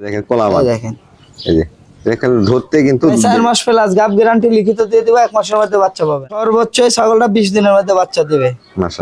দেখেন কলাবাদ এই দেখেন। এই যে দেখেন ধরতে কিন্তু চার মাস প্লাস গ্যারান্টি লিখিত দিয়ে দিব এক মাসের মধ্যে বাচ্চা পাবে। সর্বোচ্চ ছাগলটা বিশ দিনের মধ্যে বাচ্চা দেবে।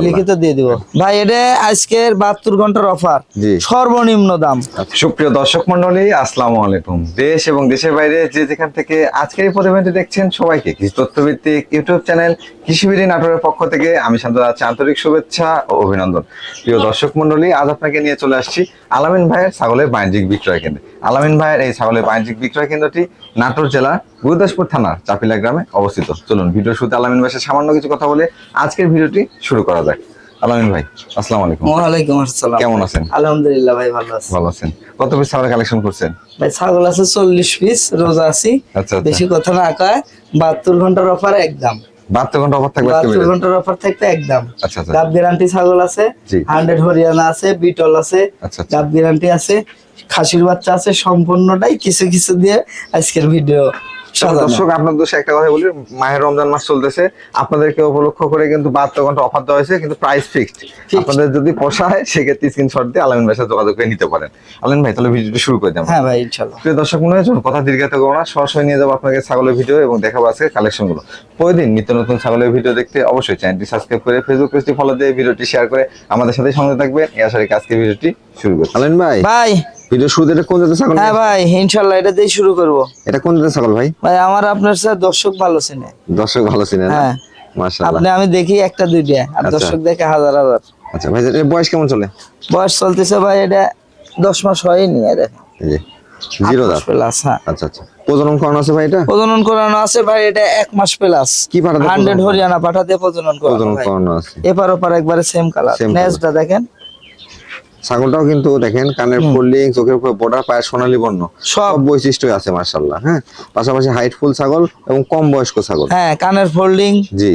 লিখিত দিয়ে দিব। ভাই এটা আজকের বাহাত্তর ঘণ্টার অফার সর্বনিম্ন দাম। সুপ্রিয় দর্শক মন্ডলী আসসালামু আলাইকুম। দেশ এবং দেশের বাইরে যে যেখান থেকে আজকের এই প্রতিবেদনটি দেখছেন সবাইকে কৃষি তথ্যভিত্তিক ইউটিউব চ্যানেল কৃষিবিধি নাটোরের পক্ষ থেকে আমি শান্ত আছি। আন্তরিক শুভেচ্ছা ও অভিনন্দন। প্রিয় দর্শক মন্ডলী আজ আপনাকে নিয়ে চলে আসছি আলামিন ভাইয়ের ছাগলের বাণিজ্যিক বিক্রয় কেন্দ্রে। আলামিন ভাইয়ের এই ছাগলের বাণিজ্যিক বিক্রয় কেন্দ্রটি নাটোর জেলার গুরুদাসপুর থানার চাপিলা গ্রামে অবস্থিত। চলুন ভিডিও শুরুতে আলামিন ভাইয়ের সামান্য কিছু কথা বলে আজকের ভিডিওটি শুরু করা যাক। আলামিন ভাই আসসালামু আলাইকুম। ওয়ালাইকুম আসসালাম। কেমন আছেন? আলহামদুলিল্লাহ ভাই ভালো আছি। ভালো আছেন। কত পিস ছাগলের কালেকশন করছেন? ভাই ছাগল আছে চল্লিশ পিস রোজা আছি। আচ্ছা আচ্ছা। বেশি কথা না কয় বাহাত্তর ঘণ্টার অফার একদম। বাহাত্তর ঘণ্টা অফার থাকবে আজকে বাহাত্তর ভিডিওতে? ঘণ্টার অফার থাকবে একদম আচ্ছা আচ্ছা গ্যারান্টি ছাগল আছে জি। হান্ড্রেড হরিয়ানা আছে বিটল আছে আচ্ছা আচ্ছা গ্যারান্টি আছে খাসির বাচ্চা আছে সম্পূর্ণটাই কিছু কিছু দিয়ে আজকের ভিডিও দর্শক আপনার দোষে একটা কথা বলি মাহের রমজান মাস চলতেছে। আপনাদেরকে উপলক্ষ করে কিন্তু বাহাত্তর ঘণ্টা অফার দেওয়া হয়েছে কিন্তু প্রাইস ফিক্সড আপনাদের যদি পোষায় সেক্ষেত্রে স্ক্রিনশট দিয়ে আলামিন ভাইয়ের সাথে যোগাযোগ করে নিতে পারেন। আলামিন ভাই তাহলে ভিডিওটি শুরু করে দেন হ্যাঁ ভাই ইনশাল্লাহ। প্রিয় দর্শক মনে হয় কথা দীর্ঘায়িত করব না সরাসরি নিয়ে যাব আপনাকে ছাগলের ভিডিও এবং দেখাবো আজকে কালেকশনগুলো। প্রতিদিন নিত্য নতুন ছাগলের ভিডিও দেখতে অবশ্যই চ্যানেলটি সাবস্ক্রাইব করে ফেসবুক পেজটি ফলো দিয়ে ভিডিওটি শেয়ার করে আমাদের সাথে সঙ্গে থাকবেন। এই আশা রেখে আজকে ভিডিওটি শুরু করছি। ভাই। ভাই। ভিডিও শুরুতে এটা কোন জাতের ছাগল হ্যাঁ ভাই? ইনশাল্লাহ এটা দিয়ে শুরু করব। এটা কোন জাতের ছাগল ভাই? ভাই আমার আপনার সাথে দর্শক ভালো চিনে। দর্শক ভালো হ্যাঁ। মাশাআল্লাহ। আপনি আমি দেখি একটা দুইটা আর আচ্ছা। দর্শক দেখে হাজার হাজার। আচ্ছা ভাই এর বয়স কেমন চলে? বয়স চলতেছে ভাই এটা দশ মাস হয়নি দেখেন জিরো দাঁত। প্লাস হ্যাঁ। আচ্ছা আচ্ছা। প্রজনন করানো আছে ভাই এটা? প্রজনন করানো আছে ভাই এটা এক মাস প্লাস কি পাঠাতে হান্ড্রেড প্রজনন? হরিয়ানা পাঠাতে প্রজনন করানো প্রজনন করানো আছে। এপার ওপার একবারে সেম কালার নেজটা দেখেন। ছাগলটাও কিন্তু দেখেন কানের ফোল্ডিং চোখের উপরে বর্ডার পায়ের সোনালী বর্ণ সব। বৈশিষ্ট্যই বৈশিষ্ট্য আছে মার্শাল্লাহ হ্যাঁ? পাশাপাশি হাইট ফুল ছাগল এবং কম বয়স্ক ছাগল। হ্যাঁ কানের ফোল্ডিং জি।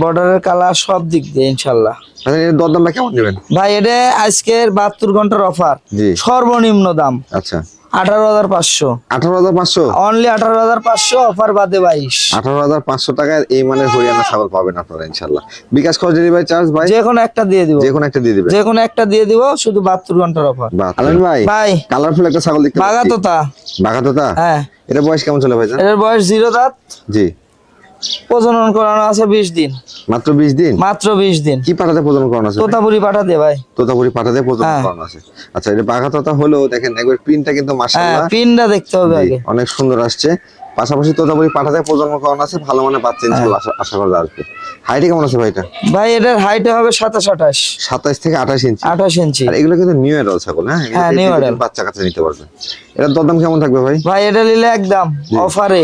বর্ডারের কালার সব দিক দিয়ে ইনশাল্লাহ আচ্ছা দরদামটা কেমন নেবেন? ভাই এটা আজকের বাহাত্তর ঘণ্টার অফার সর্বনিম্ন দাম। আচ্ছা। আঠারো হাজার পাঁচশো। আঠারো হাজার পাঁচশো? অনলি আঠারো হাজার পাঁচশো অফার বাদে বাইশ। আঠারো হাজার পাঁচশো টাকায় এই মানের হরিয়ানা ছাগল পাবেন আপনারা ইনশাল্লাহ বিকাশ খরচ ডেলিভারি চার্জ ভাই? যে কোনো একটা দিয়ে দিব। যে কোনো একটা দিয়ে দিবে যে কোনো একটা দিয়ে দিব শুধু বাহাত্তর ঘণ্টার অফার আলেন ভাই ভাই কালারফুল একটা ছাগল দেখতে বাগা পাচ্ছি। তোতা বাঘাতোতা? হ্যাঁ। এটার বয়স কেমন চলে ভাই এটার বয়স জিরো দাঁত। জি। প্রজনন করানো আছে বিশ দিন। মাত্র বিশ দিন? মাত্র বিশ দিন। কি পাঠাতে প্রজনন করানো আছে? তোতাপুরি পাঠা দে ভাই। তোতাপুরি পাঠাতে প্রজনন হ্যাঁ। করানো আছে। আচ্ছা এটা বাঘাতোতা হলেও দেখেন একবার প্রিন্টটা কিন্তু হ্যাঁ মাশাআল্লাহ পিনটা দেখতে হবে আগে। অনেক সুন্দর আসছে। পাশাপাশি তোতাপুরি পাঠাতে প্রজনন করানো আছে ভালো মানে পাচ্ছে ইনশাআল্লাহ আশা- করা আসবে হাইটে কেমন আছে ভাই এটা? ভাই এটার হাইট হবে সাতাশ আঠাশ। সাতাইশ থেকে আঠাশ ইঞ্চি আঠাশ ইঞ্চি আর এগুলো কিন্তু নিউ এডাল ছাগল হ্যাঁ? এগুলো হ্যাঁ, adult। বাচ্চা কাচ্চা নিতে পারবে। এটার দরদাম কেমন থাকবে ভাই? ভাই এটা নিলে একদম অফারে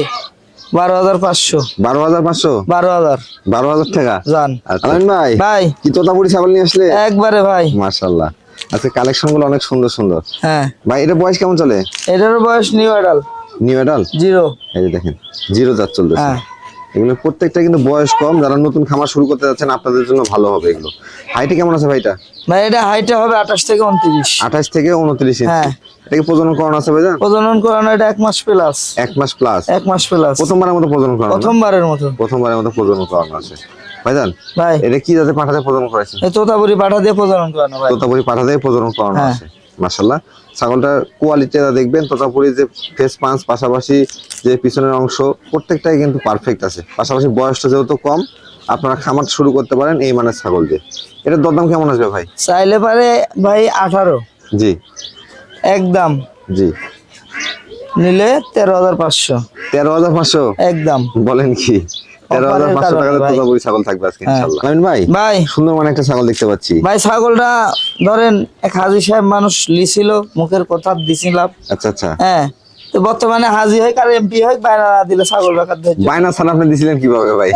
বারো হাজার পাঁচশো। বারো হাজার পাঁচশো? বারো হাজার। বারো হাজার টাকা? যান। আলামিন ভাই ভাই। কি তোতাপুরি ছাগল নিয়ে আসলে? একবারে ভাই। মাশাল্লাহ আচ্ছা কালেকশনগুলো অনেক সুন্দর সুন্দর। হ্যাঁ। ভাই এটা বয়স কেমন চলে? এটার বয়স নিউ এডাল নিউ এডাল জিরো। এই যে দেখেন জিরো জাত চলতেছে। হ্যাঁ। এগুলো প্রত্যেকটা কিন্তু বয়স কম যারা নতুন খামার শুরু করতে যাচ্ছেন আপনাদের জন্য ভালো হবে এগুলো। হাইটে কেমন আছে ভাইটা? ভাই এটা হাইটে হবে আঠাশ থেকে উনত্রিশ। আঠাশ থেকে উনত্রিশ ইঞ্চি হ্যাঁ। এটা কি প্রজনন করানো আছে ভাইজান? প্রজনন করানো এটা এক মাস প্লাস এক মাস প্লাস এক মাস প্লাস প্রথমবারের মতো প্রজনন করানো? প্রথমবারের মতো। প্রথমবারের মতো প্রজনন করানো আছে। ভাইজান ভাই। এটা কি যাতে পাঠাতে প্রজনন করেছে এই তোতাপুরি পাঠা দিয়ে প্রজনন করানো ভাই। তোতাপুরি পাঠাতে প্রজনন করানো হ্যাঁ। আছে। মাশাল্লাহ ছাগলটার কোয়ালিটিটা দেখবেন তোতাপুরি যে ফেস পাঁচ পাশাপাশি যে পিছনের অংশ প্রত্যেকটাই কিন্তু পারফেক্ট আছে। পাশাপাশি বয়সটা যেহেতু কম আপনারা খামার শুরু করতে পারেন এই মানের ছাগল দিয়ে। এটার দরদাম কেমন আসবে ভাই? চাইলে পারে ভাই আঠারো। জি। একদম। জি। নিলে তেরো হাজার পাঁচশো। তেরো হাজার পাঁচশো? একদম। বলেন কি? ছাগল থাকবে আজকে হ্যাঁ। ভাই। ভাই। সুন্দর মানে একটা ছাগল দেখতে পাচ্ছি। ভাই ছাগলটা ধরেন এক হাজি সাহেব মানুষ লিছিল মুখের কথা দিছিলাম। আচ্ছা আচ্ছা। হ্যাঁ। তো বর্তমানে হাজি হয় আর এমপি হয় বাইরে না দিলে ছাগল রাখার ধৈর্য। বায়না ছাড়া আপনি দিছিলেন কীভাবে ভাই?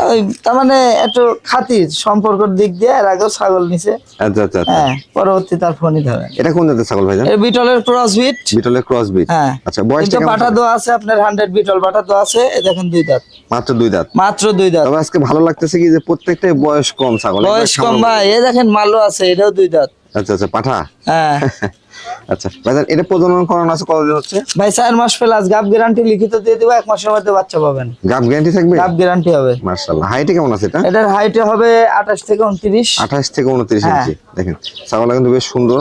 তার মানে একটু খাতির সম্পর্কের দিক দিয়ে এর আগেও ছাগল নিছে। আচ্ছা আচ্ছা আচ্ছা। হ্যাঁ পরবর্তী তার ফোনই ধরেন এটা কোন জাতের ছাগল এর বিটলের ক্রসবিট বিটলের ক্রস বিট হ্যাঁ। আচ্ছা কিন্তু কেমন পাঠা দেওয়া আছে আপনার হান্ড্রেড বিটল পাঠা দেওয়া আছে এই দেখেন দুই দাঁত। মাত্র দুই দাঁত? মাত্র দুই দাঁত। তবে আজকে ভালো লাগতেছে কি যে প্রত্যেকটাই বয়স কম ছাগল বয়স কম ভাই এ দেখেন মালও আছে এটাও দুই দাঁত। আচ্ছা আচ্ছা পাঠা? হ্যাঁ। আচ্ছা ভাইজান এটা প্রজনন আছে কতদিন হচ্ছে? ভাই চার মাস প্লাস গ্যারান্টি লিখিত দিয়ে দিব এক মাসের মধ্যে বাচ্চা পাবেন। গাব গ্যারান্টি থাকবে? গ্যারান্টি হবে। হাইটে কেমন আছে এটা? এটার হাইটে হবে আঠাশ থেকে উনত্রিশ। আঠাশ থেকে উনত্রিশ হ্যাঁ। ইঞ্চি। দেখেন ছাগলটা কিন্তু বেশ সুন্দর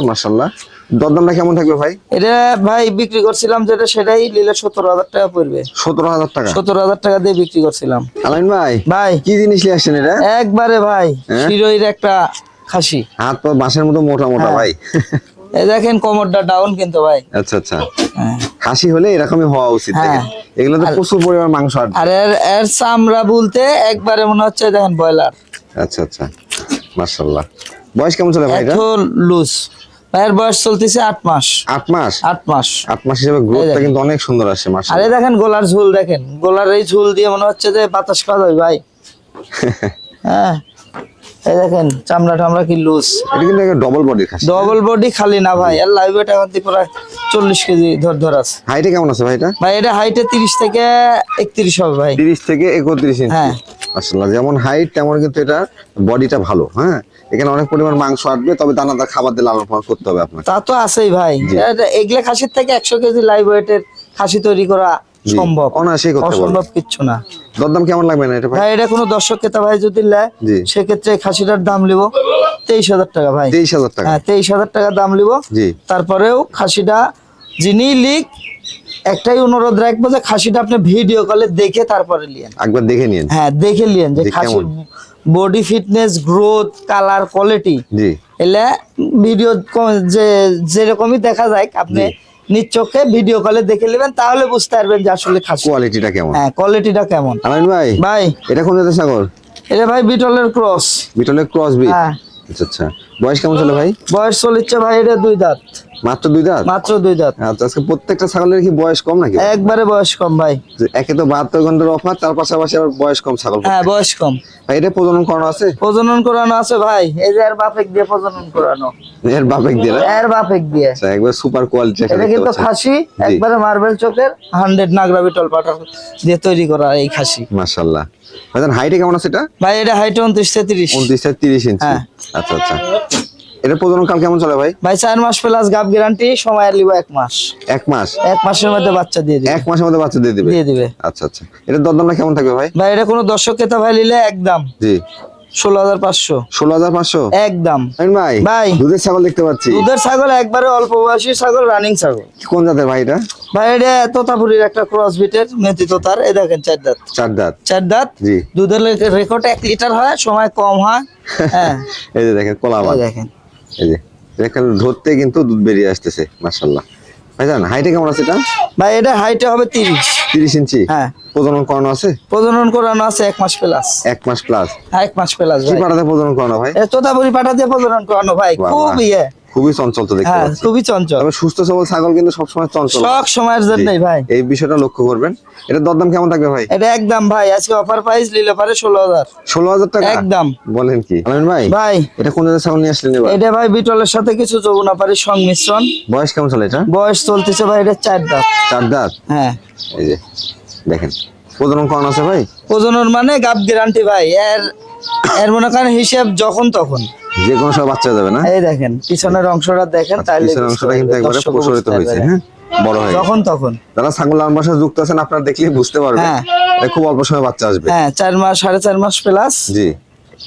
দরদামটা কেমন থাকবে ভাই? এটা ভাই বিক্রি করছিলাম যেটা সেটাই নিলে সতেরো হাজার টাকা পড়বে। সতেরো হাজার টাকা? সতেরো হাজার টাকা দিয়ে বিক্রি করছিলাম। আলাইন ভাই ভাই। কি জিনিস নিয়ে আসছেন এটা? একবারে ভাই হ্যাঁ? শিরোইর একটা খাসি। হাত পা বাঁশের মতো মোটা মোটা হ্যাঁ। ভাই। এই দেখেন কোমরটা ডাউন কিন্তু ভাই। আচ্ছা আচ্ছা। হ্যাঁ। খাসি হলে এরকমই হওয়া উচিত হ্যাঁ। এগুলো তো প্রচুর পরিমাণ মাংস আর আর এর চামড়া বলতে একবারে মনে হচ্ছে দেখেন ব্রয়লার। আচ্ছা আচ্ছা। মার্শাল্লাহ বয়স কেমন চলে ভাই এটা? লুজ ভাইয়ের বয়স চলতেছে আট মাস। আট মাস? আট মাস। আট মাস হিসেবে গ্রোথটা। কিন্তু অনেক সুন্দর আসে মাস আরে দেখেন গোলার ঝুল দেখেন। গোলার এই ঝুল দিয়ে মনে হচ্ছে যে বাতাস খাওয়া যাবে ভাই। হ্যাঁ। এই দেখেন চামড়া টামড়া কি লুজ এটা কিন্তু ডবল বডির খাসি। ডবল বডি খালি না ভাই আর লাইভ ওয়েট এখন প্রায় চল্লিশ কেজি ধর ধর আছে। হাইটে কেমন আছে ভাই এটা? ভাই এটা হাইটে তিরিশ থেকে একত্রিশ হবে ভাই। তিরিশ থেকে একত্রিশ ইঞ্চি। হ্যাঁ। মার্শাল্লাহ যেমন হাইট তেমন কিন্তু এটা বডিটা ভালো হ্যাঁ? এখানে অনেক পরিমাণ মাংস আসবে তবে দানাদার খাবার দিয়ে লালন পালন করতে হবে আপনাকে। তা তো আছেই ভাই। এটা- এগুলা খাসির থেকে একশো কেজি লাইভ ওয়েটের খাসি তৈরি করা সম্ভব। অনায়াসেই করতে অসম্ভব কিচ্ছু না। দরদাম কেমন লাগবে না এটা ভাই? ভাই এটা কোনো দর্শক ক্রেতা ভাই যদি নেয় সেক্ষেত্রে খাসিটার দাম লিব তেইশ হাজার টাকা ভাই। তেইশ হাজার টাকা। হ্যাঁ তেইশ হাজার টাকা দাম লিব তারপরেও খাসিটা যিনি লিক একটাই অনুরোধ রাখব যে খাসিটা আপনি ভিডিও কলে দেখে তারপরে লিয়েন একবার দেখে নিন হ্যাঁ দেখে লিয়েন যে যে খাসির body fitness growth colour quality এলে ভিডিও যে যেরকমই দেখা যায় আপনি নিজ চোখে ভিডিও কলে দেখে নেবেন তাহলে বুঝতে পারবেন যে আসলে খাসি কোয়ালিটিটা কেমন? হ্যাঁ কোয়ালিটিটা কেমন। আমিন ভাই ভাই। এটা কোন জাতের ছাগল? এটা ভাই বিটলের ক্রস বিটলের ক্রস বি হ্যাঁ। আচ্ছা আচ্ছা। বয়স কেমন চলে ভাই? বয়স চলেছে ভাই এটা দুই দাঁত। মাত্র দুই দাঁত? মাত্র দুই দাঁত। আচ্ছা আজকে প্রত্যেকটা ছাগলের কি বয়স কম নাকি? একবারে বয়স কম ভাই। একে তো বাহাত্তর ঘণ্টার অফার তার পাশাপাশি আবার বয়স কম ছাগল হ্যাঁ বয়স কম। ভাই এটা প্রজনন করানো আছে? প্রজনন করানো আছে ভাই। এই যে এর বাপেক দিয়ে প্রজনন করানো। এর বাপেক দিয়ে? এর বাপেক দিয়ে। আচ্ছা একবার সুপার কোয়ালিটি এটা কিন্তু খাসি একবারে মার্বেল চোখের হান্ড্রেড নাগরা বিটল পাটার দিয়ে তৈরি করা এই খাসি। মাশাআল্লাহ। ভাইজান হাইটে কেমন আছে এটা? ভাই এটা হাইট উনত্রিশ তেত্রিশ। উনত্রিশ থেকে তিরিশ ইঞ্চি। হ্যাঁ। আচ্ছা আচ্ছা। এটা প্রজনন কাল কেমন চলে ভাই? ভাই চার মাস প্লাস গাপ গ্যারান্টি সময় লিব এক মাস। এক মাস? এক মাসের মধ্যে বাচ্চা দিয়ে দিবে। এক মাসের মধ্যে বাচ্চা দিয়ে দিবে? দিয়ে দিবে। আচ্ছা আচ্ছা। এটার দরদামটা কেমন থাকবে ভাই? ভাই এটা কোনো দর্শক ক্রেতা ভাই নিলে একদম জি। ষোলো হাজার পাঁচশো। ষোলো হাজার পাঁচশো? একদম। ভাই ভাই। দুধের ছাগল দেখতে পাচ্ছি। দুধের ছাগল একবারে অল্প বয়সী ছাগল রানিং ছাগল। কোন জাতের ভাই এটা? ভাই এটা তোতাপুরির একটা ক্রস বিটের মেথি তোতার। এই দেখেন চার দাঁত। চার দাঁত। চার দাঁত। জি। দুধের রেকর্ড এক লিটার হয় সময় কম হয়। হ্যাঁ। এই যে দেখেন কলা দেখেন। এই যে দেখেন ধরতে কিন্তু দুধ বেরিয়ে আসতেছে মাশাল্লাহ ভাইজান হাইটে কেমন আছে এটা? ভাই এটা হাইটে হবে তিরিশ। তিরিশ ইঞ্চি? হ্যাঁ। প্রজনন করানো আছে? প্রজনন করানো আছে এক মাস প্লাস এক মাস প্লাস এক মাস প্লাস কি পাঠাতে প্রজনন করানো ভাই? এ তোতাপুরি দিয়ে প্রজনন করানো ভাই। খুব। ইয়ে খুবই চঞ্চল তো দেখতে হ্যাঁ পাচ্ছি। খুবই চঞ্চল। তবে সুস্থ সবল ছাগল কিন্তু সবসময় চঞ্চল। সব সময়ের জন্যই ভাই। এই বিষয়টা লক্ষ্য করবেন। এটা দরদাম কেমন থাকবে ভাই? এটা একদম ভাই আজকে অফার প্রাইস নিলে পারে ষোলো হাজার। ষোলো হাজার টাকা? একদম। বলেন কি। আলামিন ভাই ভাই। এটা কোন জাতের ছাগল নিয়ে আসলেন এবার? এটা ভাই বিটলের সাথে কিছু যমুনাপাড়ির সংমিশ্রণ। বয়স কেমন চলে এটা? বয়স চলতেছে ভাই এটা চার দাঁত। চার দাঁত? হ্যাঁ। এই যে দেখেন। প্রজনন কোন আছে ভাই? প্রজনন মানে গাপ গ্যারান্টি ভাই। এর এর মনে করেন হিসেব যখন তখন। যে কোনো সময় বাচ্চা যাবে না? এই দেখেন পিছনের অংশটা দেখেন তাহলে পিছনের অংশটা কিন্তু একবারে প্রসারিত হয়েছে হ্যাঁ? বড় হয়ে যখন তখন। যারা ছাগল লালন বাসায় যুক্ত আছেন আপনারা দেখলেই বুঝতে পারবেন হ্যাঁ। খুব অল্প সময় বাচ্চা আসবে। হ্যাঁ চার মাস সাড়ে চার মাস প্লাস জি।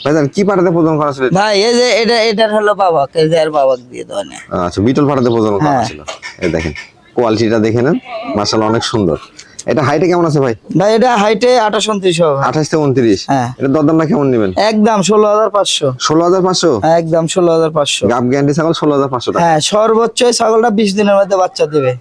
ভাইজান কি পাঠাতে প্রজনন করা ছিল? ভাই এই যে এটা এটার হলো বাবা এই বাবা দিয়ে দেওয়া আচ্ছা বিটল পাঠাতে প্রজনন করা। ছিল এই দেখেন কোয়ালিটিটা দেখে নেন। মাশাআল্লাহ অনেক সুন্দর। এটা হাইটে কেমন আছে ভাই? ভাই এটা হাইটে আঠাশ উনত্রিশ হবে। আঠাশ থেকে উনত্রিশ। হ্যাঁ। এটা দরদামটা কেমন নেবেন? একদম ষোলো হাজার পাঁচশো। ষোলো হাজার পাঁচশো? একদম ষোলো হাজার পাঁচশো। গাব গ্যান্ডি ছাগল ষোলো হাজার পাঁচশো হ্যাঁ সর্বোচ্চ ছাগলটা বিশ দিনের মধ্যে বাচ্চা দেবে।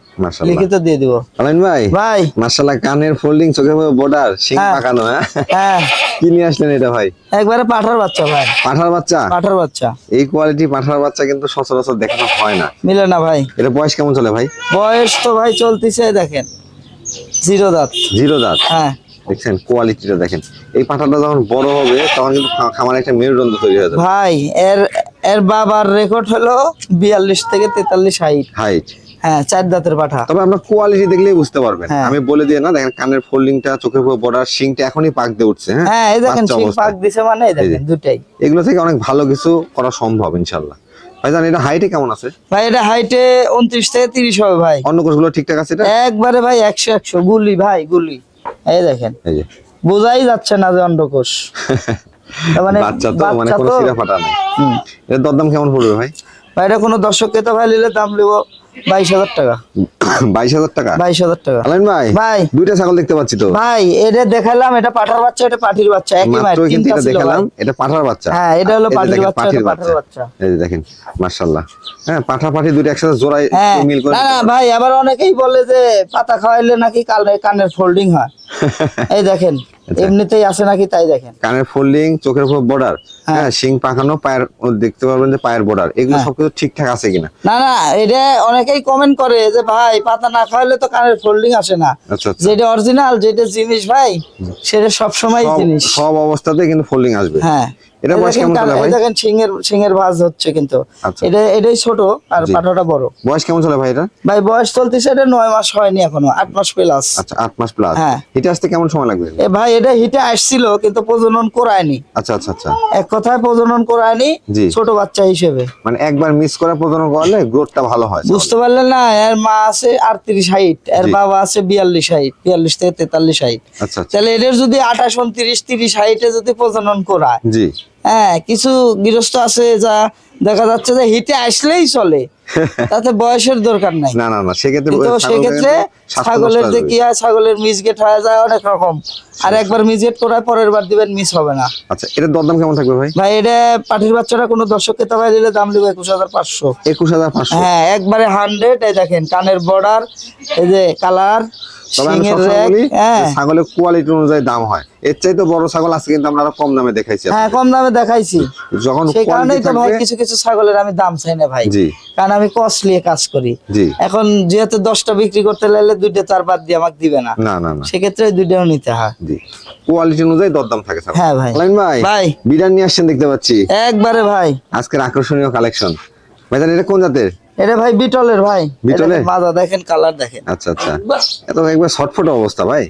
লিখিত দিয়ে দিব। আলাইন ভাই? ভাই। মাশাআল্লাহ কানের ফোল্ডিং চোখে বর্ডার শিং হ্যাঁ। পাকানো হ্যাঁ? হ্যাঁ। কি নিয়ে আসলেন এটা ভাই? একবারে পাঠার বাচ্চা ভাই। পাঠার বাচ্চা? পাঠার বাচ্চা। এই কোয়ালিটি পাঠার বাচ্চা কিন্তু সচরাচর দেখানো হয় না। মিলে না ভাই। এটা বয়স কেমন চলে ভাই? বয়স তো ভাই চলতেছে দেখেন। জিরো দাঁত। জিরো দাঁত? হ্যাঁ। দেখছেন কোয়ালিটিটা দেখেন। এই পাঠাটা যখন বড় হবে তখন কিন্তু খামারে একটা মেরুদণ্ড তৈরি হয়ে যাবে। ভাই এর এর বাবার রেকর্ড হলো বিয়াল্লিশ থেকে তেতাল্লিশ হাইট হাইট হ্যাঁ চার দাঁতের পাঠা। তবে আপনার কোয়ালিটি দেখলেই বুঝতে পারবেন। হ্যাঁ। আমি বলে দিয়ে না দেখেন কানের ফোল্ডিংটা চোখের উপর বর্ডার শিংটা এখনই পাক দিয়ে উঠছে হ্যাঁ? হ্যাঁ এই দেখেন অবস্থায়। পাক দিছে মানে এই দেখেন দুটাই। এগুলো থেকে অনেক ভালো কিছু করা সম্ভব ইনশাল্লাহ। ভাই জান এটা হাইটে কেমন আছে? ভাই এটা হাইটে উনত্রিশ থেকে তিরিশ হবে ভাই। অন্য কোষগুলো ঠিকঠাক আছে এটা? একবারে ভাই একশো একশো। গুলি ভাই গুলি। এই দেখেন। এই যে। বোঝাই যাচ্ছে না যে অন্ডকোষ। মানে বাচ্চা তো মানে কোনো সিরা ফাটা নাই। এর দরদাম কেমন পড়বে ভাই? ভাই এটা কোনো দর্শক ক্রেতা ভাই নিলে দাম নেব। বাইশ হাজার টাকা। বাইশ হাজার টাকা? বাইশ হাজার টাকা। আলাইন ভাই ভাই। দুইটা ছাগল দেখতে পাচ্ছি তো? ভাই এটা দেখালাম এটা পাঠার বাচ্চা এটা পাঠির বাচ্চা একই মায়ের কিন্তু এটা দেখালাম এটা পাঠার বাচ্চা। হ্যাঁ, এটা হলো পাঠির বাচ্চা, পাঠির বাচ্চা। এই যে দেখেন মাশাআল্লাহ। হ্যাঁ পাঠা পাঠি দুটো একসাথে জোড়ায় হ্যাঁ মিল করে না ভাই আবার অনেকেই বলে যে পাতা খাওয়াইলে নাকি কানে কানের ফোল্ডিং হয়। এই দেখেন আচ্ছা। এমনিতেই আছে নাকি তাই দেখেন। কানের ফোল্ডিং চোখের উপর বর্ডার হ্যাঁ। শিং পাকানো পায়ের দেখতে পারবেন যে পায়ের বর্ডার এগুলো সব সবকিছু ঠিকঠাক আছে কিনা? না না এটা অনেকেই কমেন্ট করে যে ভাই পাতা না খাইলে তো কানের ফোল্ডিং আসে না। আচ্ছা আচ্ছা। যেটা অরিজিনাল যেটা জিনিস ভাই সেটা সব সময় জিনিস। সব অবস্থাতে কিন্তু ফোল্ডিং আসবে। হ্যাঁ। এটা বয়স কেমন চলে ভাই? দেখেন সিংহের সিংহের ভাঁজ হচ্ছে কিন্তু। আচ্ছা। এটা এটাই ছোট আর। পাঠাটা বড়। বয়স কেমন চলে ভাই এটা? ভাই বয়স চলতেছে এটা নয় মাস হয়নি এখনও আট মাস প্লাস আচ্ছা আট মাস প্লাস হ্যাঁ। এটা আসতে কেমন সময় লাগবে? এ ভাই এটা হিটে আসছিল কিন্তু প্রজনন করায়নি। আচ্ছা আচ্ছা আচ্ছা। এক কথায় প্রজনন করায়নি ছোট বাচ্চা হিসেবে। মানে একবার মিস করা প্রজনন করলে গ্রোথটা ভালো হয়। বুঝতে পারলেন না এর মা আছে আটত্রিশ হাইট এর বাবা আছে বিয়াল্লিশ হাইট বিয়াল্লিশ থেকে তেতাল্লিশ হাইট আচ্ছা আচ্ছা। তাহলে এদের যদি আঠাশ উনত্রিশ তিরিশ হাইটে যদি প্রজনন করায় জি। হ্যাঁ কিছু গৃহস্থ আছে যা দেখা যাচ্ছে যে হিটে আসলেই চলে। তাতে বয়সের দরকার নাই। না না না সেক্ষেত্রে সেক্ষেত্রে ছাগলের যে কি হয় ছাগলের মিস মিসগেট হয়ে যায় অনেক রকম। আর একবার মিসগেট করায় পরের বার দিবেন মিস হবে না। আচ্ছা এটার দরদাম কেমন থাকবে ভাই? ভাই এটা পাটির বাচ্চাটা কোনো দর্শক ক্রেতা ভাই দিলে দাম দেবো একুশ হাজার পাঁচশো। একুশ হাজার পাঁচশো। হ্যাঁ একবারে হান্ড্রেড এই দেখেন কানের বর্ডার এই যে কালার হ্যাঁ। ছাগলের কোয়ালিটি অনুযায়ী দাম হয়। এর চাইতে বড় ছাগল আজকে কিন্তু আমরা কম দামে দেখাইছি হ্যাঁ কম দামে দেখাইছি। যখন সেই কারণেই তো ভাই কিছু কিছু ছাগলের আমি দাম চাই না ভাই। কারণ আমি কস্টলি কাজ করি। এখন যেহেতু দশটা বিক্রি করতে লাগলে দুইটা তার বাদ দিয়ে আমাকে দিবে না। না না সেক্ষেত্রে দুইটাও নিতে হয়। কোয়ালিটি অনুযায়ী দরদাম থাকে হ্যাঁ ভাই। ভাই ভাই। বিরিয়ানি আসছেন দেখতে পাচ্ছি। একবারে ভাই। আজকের আকর্ষণীয় কালেকশন ভাইজান এটা কোন জাতের? এটা ভাই বিটলের ভাই। বিটলের? মাজা দেখেন কালার দেখেন। আচ্ছা আচ্ছা। এত একবার ছটফট অবস্থা ভাই।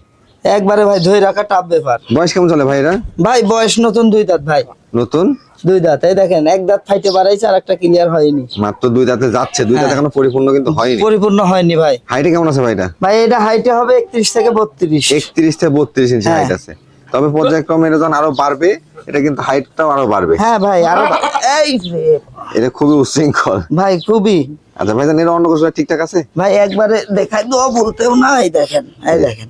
একবারে ভাই ধরে রাখা টাপ ব্যাপার। বয়স কেমন চলে ভাই এরা ভাই বয়স নতুন দুই দাঁত ভাই। নতুন? দুই দাঁত। এই দেখেন এক দাঁত ফাইটে বাড়াইছে আর একটা ক্লিয়ার হয়নি। মাত্র দুই দাঁতে যাচ্ছে দুই দাঁত হ্যাঁ। এখনও পরিপূর্ণ কিন্তু হয়নি। পরিপূর্ণ হয়নি ভাই। হাইটে কেমন আছে ভাইটা? ভাই এটা হাইটে হবে একত্রিশ থেকে বত্রিশ। একত্রিশ থেকে বত্রিশ ইঞ্চি। হাইট আছে। তবে পর্যায়ক্রমে এটা যখন আরও বাড়বে এটা কিন্তু হাইটটাও আরও বাড়বে। হ্যাঁ ভাই আরও এই এটা খুবই উশৃঙ্খল। ভাই খুবই। আচ্ছা ভাইজান এর অন্য কিছু ঠিকঠাক আছে? ভাই একবারে দেখাই দো বলতেও না এই দেখেন এই দেখেন।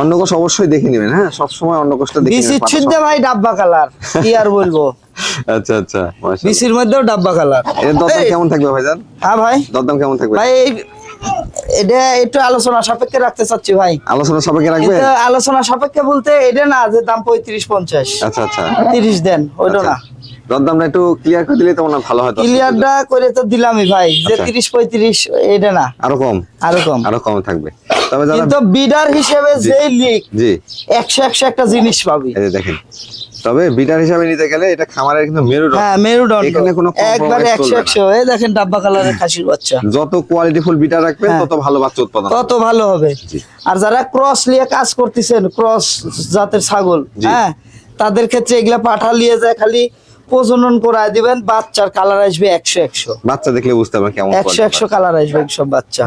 অন্য কোষ অবশ্যই দেখে নেবেন হ্যাঁ? সবসময় অন্য কোষটা দেখে নেবেন ভাই ডাব্বা কালার কি আর বলব? আচ্ছা আচ্ছা। বিসির মধ্যেও ডাব্বা কালার। এর দরদাম কেমন থাকবে ভাইজান? হ্যাঁ ভাই। দরদাম কেমন থাকবে? ভাই এটা একটু আলোচনা সাপেক্ষে রাখতে চাচ্ছি ভাই। আলোচনা রাখবেন কিন্তু আলোচনা সাপেক্ষে বলতে এটা না যে দাম পঁয়ত্রিশ পঞ্চাশ। আচ্ছা আচ্ছা। তিরিশ দেন ওইটা। না। দরদামটা একটু ক্লিয়ার করে দিলে তো হয় ভালো হয় ক্লিয়ারটা করে তো দিলামই ভাই। যে আচ্ছা। তিরিশ পঁয়ত্রিশ এটা না। আরও কম? আরও কম। আরও কম থাকবে। তবে যারা কিন্তু বিডার হিসেবে জি। যে লিক জি। একটা জিনিস পাবি। এই দেখেন। তবে হিসাবে নিতে গেলে এটা খামারের কিন্তু মেরুদণ্ড। হ্যাঁ মেরুদণ্ড। এখানে কোনো একবারে একশো চলবে না। একশো। এই দেখেন ডাব্বা কালারের খাসির বাচ্চা। যত কোয়ালিটিফুল বিটার রাখবেন। তত ভালো বাচ্চা উৎপাদন তত ভালো হবে। আর যারা ক্রস নিয়ে কাজ করতেছেন ক্রস জাতের ছাগল হ্যাঁ তাদের ক্ষেত্রে এগুলা পাঠা নিয়ে যায় খালি প্রজনন করায় দিবেন বাচ্চার কালার আসবে একশো একশো। বাচ্চা দেখলে বুঝতে হবে কেমন একশো একশো কালার আসবে সব বাচ্চা।